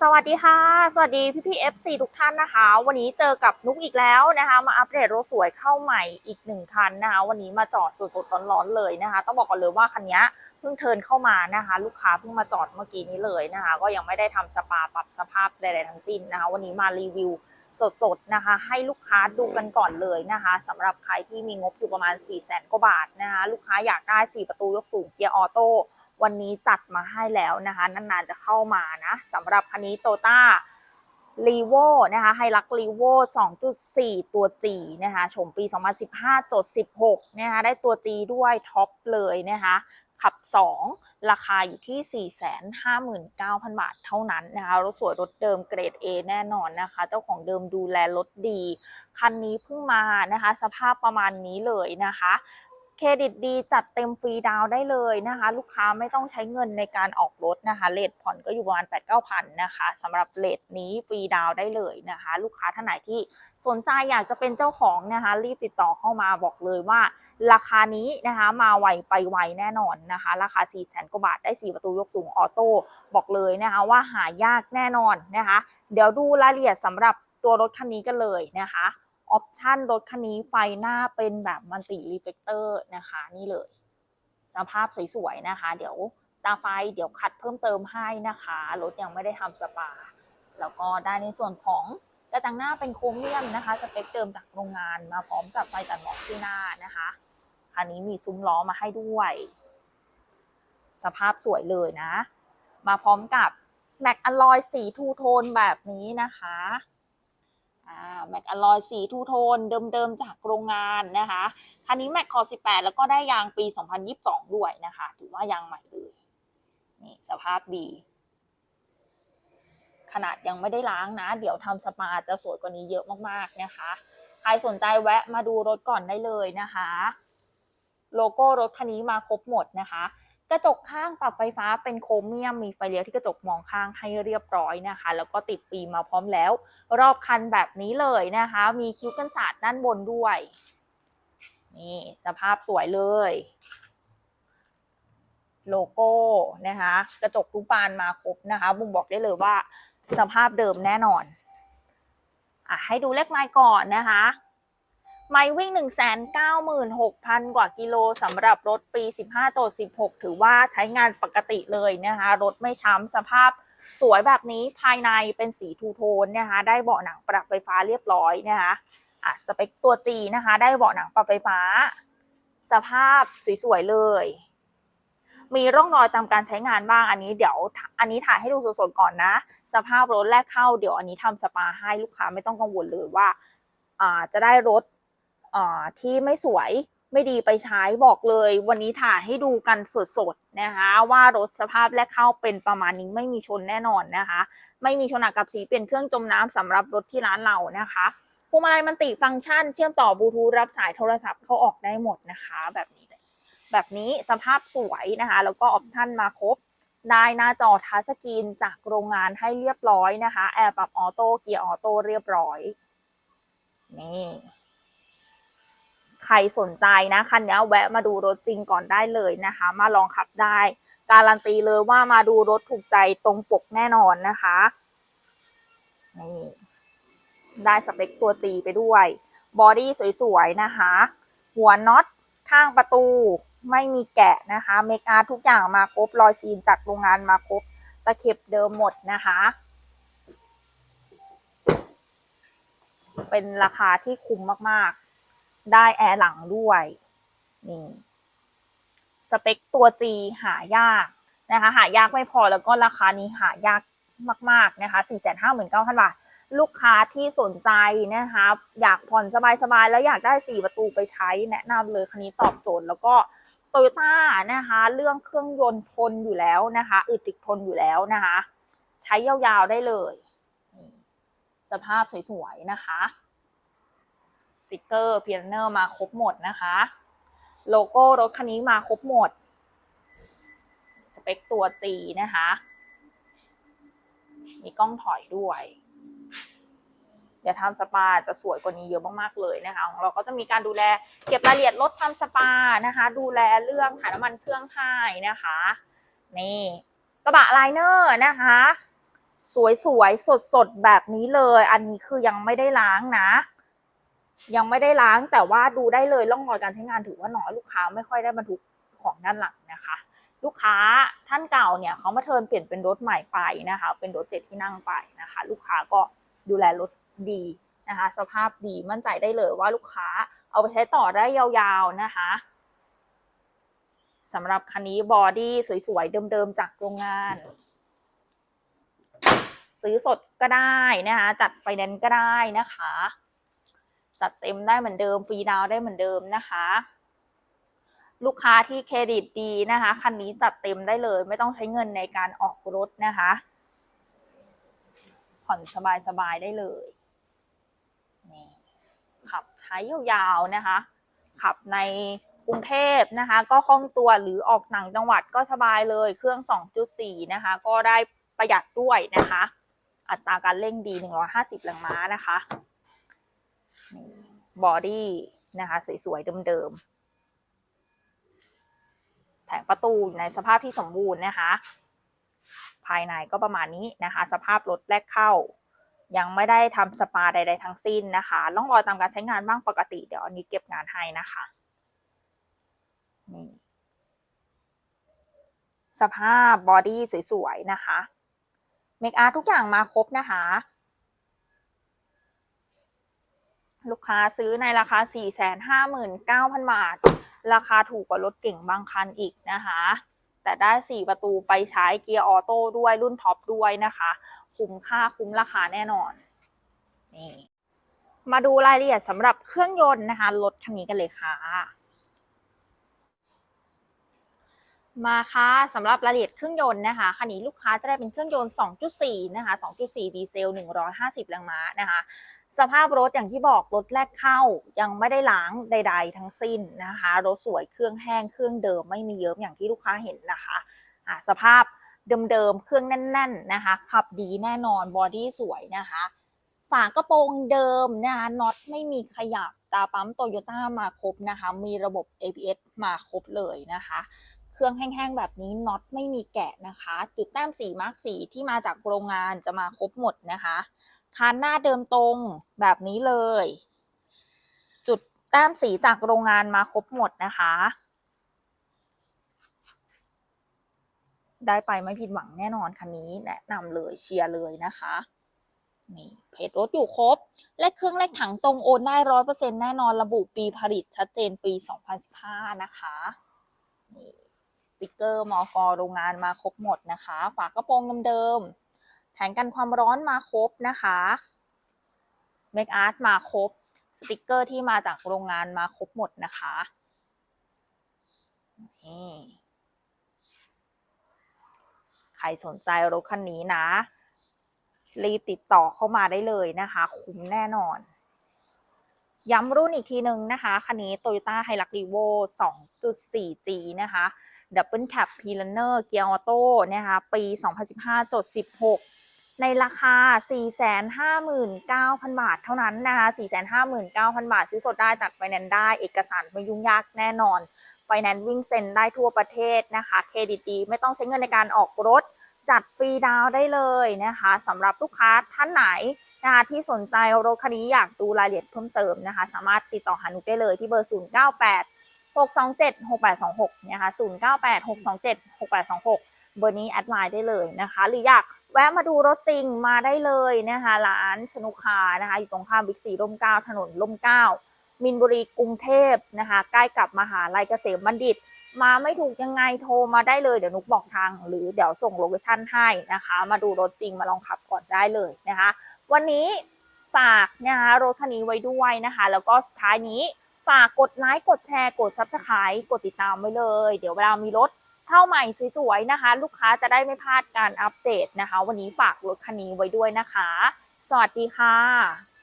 สวัสดีค่ะ สวัสดีพี่พี่เอฟซีทุกท่านนะคะ วันนี้เจอกับนุกอีกแล้วนะคะ มาอัปเดตรถสวยเข้าใหม่อีกหนึ่งคันนะคะ วันนี้มาจอดสดๆร้อนๆเลยนะคะ ต้องบอกก่อนเลยว่าคันนี้เพิ่งเทินเข้ามานะคะ ลูกค้าเพิ่งมาจอดเมื่อกี้นี้เลยนะคะ ก็ยังไม่ได้ทำสปาปรับสภาพใดๆทั้งสิ้นนะคะ วันนี้มารีวิวสดๆนะคะ ให้ลูกค้าดูกันก่อนเลยนะคะสำหรับใครที่มีงบอยู่ประมาณ4 0 0แสนกว่าบาทนะคะ ลูกค้าอยากได้ 4 ประตูยกสูงเกียร์ออโต้ วันนี้จัดมาให้แล้วนะคะนานๆจะเข้ามานะสำหรับคันนี้โตต้ารีโวนะคะไฮลักรีโว2.4 ตัว G นะคะชมปี 2015จด16นะคะได้ตัว G ด้วยท็อปเลยนะคะขับ 2 ราคาอยู่ที่ 459,000 บาทเท่านั้นนะคะรถสวยรถเดิมเกรด A แน่นอนนะคะ เจ้าของเดิมดูแลรถดี คันนี้เพิ่งมานะคะ สภาพประมาณนี้เลยนะคะ เครดิตดีจัดเต็มฟรีดาวได้เลยนะคะ ลูกค้าไม่ต้องใช้เงินในการออกรถนะคะเลทผ่อนก็อยู่ประมาณ 8 9 0 0 0นะคะสำหรับเลทนี้ฟรีดาวได้เลยนะคะ ลูกค้าท่านไหนที่สนใจอยากจะเป็นเจ้าของนะคะ รีบติดต่อเข้ามาบอกเลยว่า ราคานี้นะคะมาไวไปไวแน่นอนนะคะ ราคา 4 0 0 0 0 0กว่าบาทได้ 4 ประตูยกสูงออโต้บอกเลยนะคะว่าหายากแน่นอนนะคะ เดี๋ยวดูรายละเอียดสำหรับตัวรถคันนี้กันเลยนะคะ ออปชันรถคันนี้ไฟหน้าเป็นแบบมันติรีเฟกเตอร์นะคะนี่เลย สภาพสวยๆนะคะ เดี๋ยวตาไฟเดี๋ยวขัดเพิ่มเติมให้นะคะ รถยังไม่ได้ทำสปา แล้วก็ได้ในส่วนของกระจังหน้าเป็นโครเมียมนะคะ สเปคเดิมจากโรงงานมาพร้อมกับไฟตัดหมอกที่หน้านะคะคันนี้มีซุ้มล้อมาให้ด้วย สภาพสวยเลยนะ มาพร้อมกับแม็กอลลอยสีทูโทนแบบนี้นะคะ แม็กอลลอยสีทูโทนเดิมๆจากโรงงานนะคะ คันนี้แม็กคอ18 แล้วก็ได้ยางปี 2022 ด้วยนะคะ ถือว่ายางใหม่เลยนี่สภาพดี ขนาดยังไม่ได้ล้างนะ เดี๋ยวทำสปาจะสวยกว่านี้เยอะมากๆนะคะ ใครสนใจแวะมาดูรถก่อนได้เลยนะคะ โลโก้รถคันนี้มาครบหมดนะคะ กระจกข้างปรับไฟฟ้าเป็นโครเมียมมีไฟเลี้ยวที่กระจกมองข้างให้เรียบร้อยนะคะ แล้วก็ติดฟิล์มมาพร้อมแล้ว รอบคันแบบนี้เลยนะคะ มีคิ้วกันศาสตร์ด้านบนด้วย นี่สภาพสวยเลย โลโก้นะคะ กระจกทุกบานมาครบนะคะบุ้งบอกได้เลยว่าสภาพเดิมแน่นอนอะให้ดูเลขไมล์ก่อนนะคะ ไมล์วิ่ง 196,000 กว่ากิโลสำหรับรถปี 15ตัว16 ถือว่าใช้งานปกติเลยนะคะ รถไม่ช้ำสภาพสวยแบบนี้ภายในเป็นสีทูโทนนะคะ ได้เบาะหนังปรับไฟฟ้าเรียบร้อยนะคะอะสเปคตัว G นะคะ ได้เบาะหนังปรับไฟฟ้า สภาพสวยๆเลย มีร่องรอยตามการใช้งานบ้างอันนี้เดี๋ยวอันนี้ถ่ายให้ดูสดๆก่อนนะ สภาพรถแรกเข้าเดี๋ยวอันนี้ทำสปาให้ลูกค้าไม่ต้องกังวลเลยว่าอ่าจะได้รถ ที่ไม่สวยไม่ดีไปใช้บอกเลย วันนี้ถ่ายให้ดูกันสดๆนะคะว่ารถสภาพแรกเข้าเป็นประมาณนี้ไม่มีชนแน่นอนนะคะ ไม่มีชนหนักกับสีเปลี่ยนเครื่องจมน้ำสำหรับรถที่ร้านเรานะคะพวงมาลัยมันติฟังก์ชัน เชื่อมต่อบลูทูธรับสายโทรศัพท์เข้าออกได้หมดนะคะ แบบนี้แบบนี้สภาพสวยนะคะ แล้วก็ออปชั่นมาครบได้หน้าจอทัชสกรีนจากโรงงานให้เรียบร้อยนะคะแอร์ปรับออโต้เกียร์ออโต้เรียบร้อยนี่ ใครสนใจนะคันนี้แวะมาดูรถจริงก่อนได้เลยนะคะ มาลองขับได้ การันตีเลยว่ามาดูรถถูกใจตรงปกแน่นอนนะคะนี่ได้สเปคตัวตีไปด้วย บอดี้สวยๆนะคะ หัวน็อตข้างประตูไม่มีแกะนะคะเมคอาร์ทุกอย่างมาครบรอยซีนจากโรงงานมาครบตะเข็บเดิมหมดนะคะ เป็นราคาที่คุ้มมากๆ ได้แอร์หลังด้วยนี่สเปคตัว G หายากนะคะ หายากไม่พอแล้วก็ราคานี้หายากมาก ๆ นะคะ 459,000 บาท ลูกค้าที่สนใจนะคะ อยากผ่อนสบาย ๆ แล้วอยากได้ 4 ประตูไปใช้แนะนำเลยคันนี้ตอบโจทย์แล้วก็โตโยต้านะคะ เรื่องเครื่องยนต์ทนอยู่แล้วนะคะ อึดติดทนอยู่แล้วนะคะ ใช้ยาว ๆ ได้เลย สภาพสวย ๆ นะคะ ติกเกอร์เพียเนอร์มาครบหมดนะคะ โลโก้รถคันนี้มาครบหมด สเปคตัว G นะคะ มีกล้องถอยด้วยเดี๋ยวทำสปาจะสวยกว่านี้เยอะมากๆเลยนะคะของเราก็จะมีการดูแลเก็บรายละเอียดรถทำสปานะคะ ดูแลเรื่องถ่าน้ำมันเครื่องให้นะคะ นี่กระบะไลเนอร์นะคะ สวยๆสดๆแบบนี้เลย อันนี้คือยังไม่ได้ล้างนะ ยังไม่ได้ล้างแต่ว่าดูได้เลยร่องรอยการใช้งานถือว่าน้อยลูกค้าไม่ค่อยได้บรรทุกของด้านหลังนะคะ ลูกค้าท่านเก่าเนี่ยเขามาเทินเปลี่ยนเป็นรถใหม่ไปนะคะ เป็นรถเจ็ดที่นั่งไปนะคะ ลูกค้าก็ดูแลรถดีนะคะ สภาพดีมั่นใจได้เลยว่าลูกค้าเอาไปใช้ต่อได้ยาวๆนะคะสำหรับคันนี้บอดี้สวยๆ เดิมๆ จากโรงงาน ซื้อสดก็ได้นะคะจัดไฟแนนซ์ก็ได้นะคะ จัดเต็มได้เหมือนเดิมฟรีดาวได้เหมือนเดิมนะคะ ลูกค้าที่เครดิตดีนะคะ คันนี้จัดเต็มได้เลย ไม่ต้องใช้เงินในการออกรถนะคะ ผ่อนสบายๆได้เลยนี่ขับใช้ยาวๆนะคะ ขับในกรุงเทพนะคะ ก็คล่องตัวหรือออกต่างจังหวัดก็สบายเลย เครื่อง 2.4 นะคะ ก็ได้ประหยัดด้วยนะคะ อัตราการเร่งดี 150แรงม้านะคะ นี่บอดี้นะคะสวยๆเดิมๆแผงประตูอยู่ในสภาพที่สมบูรณ์นะคะ ภายในก็ประมาณนี้นะคะ สภาพรถแรกเข้า ยังไม่ได้ทำสปาใด ๆ ทั้งสิ้นนะคะร่องรอยตามการใช้งานบ้างปกติ เดี๋ยวอันนี้เก็บงานให้นะคะนี่สภาพบอดี้สวยๆนะคะ เมคอาร์ทุกอย่างมาครบนะคะ ลูกค้าซื้อในราคา 459,000 บาท ราคาถูกกว่ารถเก่งบางคันอีกนะคะ แต่ได้ 4 ประตูไปใช้เกียร์ออโต้ด้วยรุ่นท็อปด้วยนะคะ คุ้มค่าคุ้มราคาแน่นอน นี่ มาดูรายละเอียดสำหรับเครื่องยนต์นะคะ รถคันนี้กันเลยค่ะ มาค่ะสำหรับรายละเอียดเครื่องยนต์นะคะคันนี้ลูกค้าจะได้เป็นเครื่องยนต์ 2.4 นะคะ 2.4 ดีเซล 150 แรงม้านะคะ สภาพรถอย่างที่บอกรถแรกเข้ายังไม่ได้ล้างใด ๆ ทั้งสิ้นนะคะ รถสวยเครื่องแห้งเครื่องเดิมไม่มีเยิ้มอย่างที่ลูกค้าเห็นนะคะอ่าสภาพเดิมๆเครื่องแน่น ๆนะคะ ขับดีแน่นอนบอดี้สวยนะคะฝากระโปรงเดิมนะคะน็อตไม่มีขยับตาปั๊มโตโยต้ามาครบนะคะ มีระบบ ABS มาครบเลยนะคะ เครื่องแห้งๆแบบนี้น็อตไม่มีแกะนะคะจุดแต้มสีมาร์กสีที่มาจากโรงงานจะมาครบหมดนะคะคานหน้าเดิมตรงแบบนี้เลย จุดแต้มสีจากโรงงานมาครบหมดนะคะ ได้ไปไม่ผิดหวังแน่นอนคันนี้แนะนำเลยเชียร์เลยนะคะนี่เพจรถอยู่ครบเลขเครื่องเลขถังตรงโอนได้ร้อยเปอร์เซ็นต์แน่นอนระบุปีผลิตชัดเจนปี 2015 นะคะ ติกเกอร์มอฟอโรงงานมาครบหมดนะคะ ฝากกระโปรงเดิมๆแผงกันความร้อนมาครบนะคะเมคอาร์ตมาครบ สติกเกอร์ที่มาจากโรงงานมาครบหมดนะคะนี่ใครสนใจรถคันนี้นะ รีบติดต่อเข้ามาได้เลยนะคะ คุ้มแน่นอน ย้ำรุ่นอีกทีหนึ่งนะคะ คันนี้ Toyota Hilux Revo 2.4G นะคะ Double Cab p l a n e r เกียร์ออโต้นะคะ ปี 2015จด16 ในราคา 459,000 บาทเท่านั้นนะคะ 459,000 บาท ซื้อสดได้ตัดไฟแนนซ์ได้ เอกสารไม่ยุ่งยากแน่นอนไฟแนนซ์วิ่งเซ็นได้ทั่วประเทศนะคะเครดิตดีไม่ต้องใช้เงินในการออกรถ จัดฟรีดาวได้เลยนะคะสำหรับลูกค้าท่านไหน นะคะที่สนใจรถคันนี้อยากดูรายละเอียดเพิ่มเติมนะคะ สามารถติดต่อหานุกได้เลยที่เบอร์ 098 627 6826 นะคะ 098 627 6826 เบอร์นี้แอดไลน์ได้เลยนะคะ หรืออยากแวะมาดูรถจริงมาได้เลยนะคะ ร้านสนุกคานะคะ อยู่ตรงข้ามบิ๊กซีร่มเก้าถนนร่มเก้ามินบุรีกรุงเทพนะคะ ใกล้กับมหาลัยเกษมบัณฑิต มาไม่ถูกยังไงโทรมาได้เลยเดี๋ยวนุกบอกทาง หรือเดี๋ยวส่งโลเคชั่นให้นะคะ มาดูรถจริงมาลองขับก่อนได้เลยนะคะ วันนี้ฝากนะคะรถคันนี้ไว้ด้วยนะคะ แล้วก็สุดท้ายนี้ฝากกดไลค์กดแชร์กดซับสไครต์กดติดตามไว้เลย เดี๋ยวเวลามีรถเข้าใหม่สวยๆนะคะ ลูกค้าจะได้ไม่พลาดการอัปเดตนะคะ วันนี้ฝากรถคันนี้ไว้ด้วยนะคะ สวัสดีค่ะ